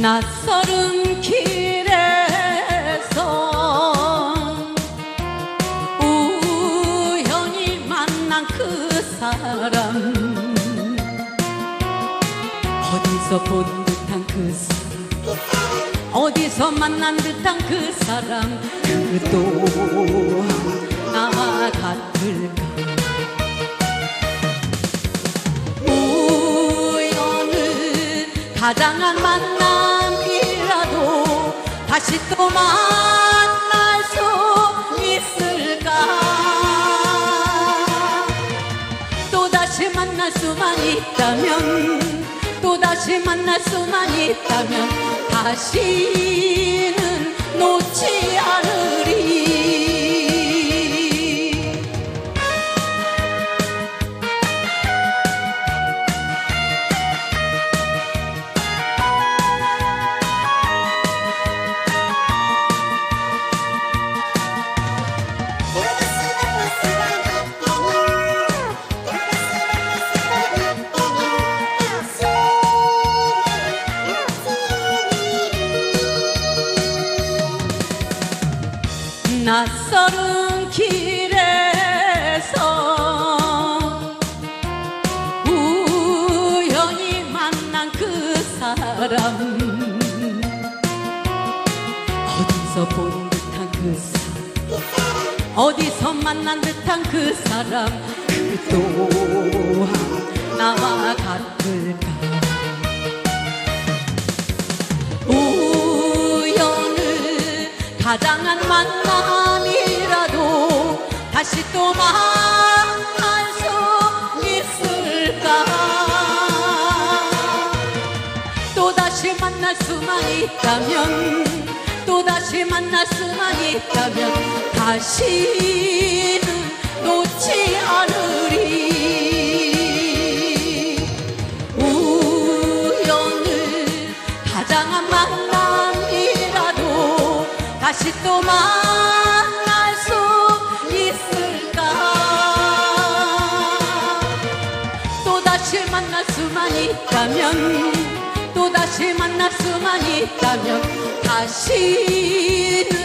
낯설은 길에서 우연히 만난 그 사람. 어디서 본 듯한 그 사람. 어디서 만난 듯한 그 사람. 그 또한 나와 같을까 가장한 만남이라도 다시 또 만날 수 있을까? 또 다시 만날 수만 있다면 또 다시 만날 수만 있다면 다시는 놓지 않으 낯설은 길에서 우연히 만난 그 사람. 어디서 본 듯한 그 사람? 어디서 만난 듯한 그 사람? 그 또한 나와 같을까? 가장한 만남이라도 다시 또 만날 수 있을까? 또 다시 만날 수만 있다면 또 다시 만날 수만 있다면 다시는 놓지 않으리. 우연을 가장한 만남이라도 다시 또 만 만날 수만 있다면 또 다시 만날 수만 있다면 다시는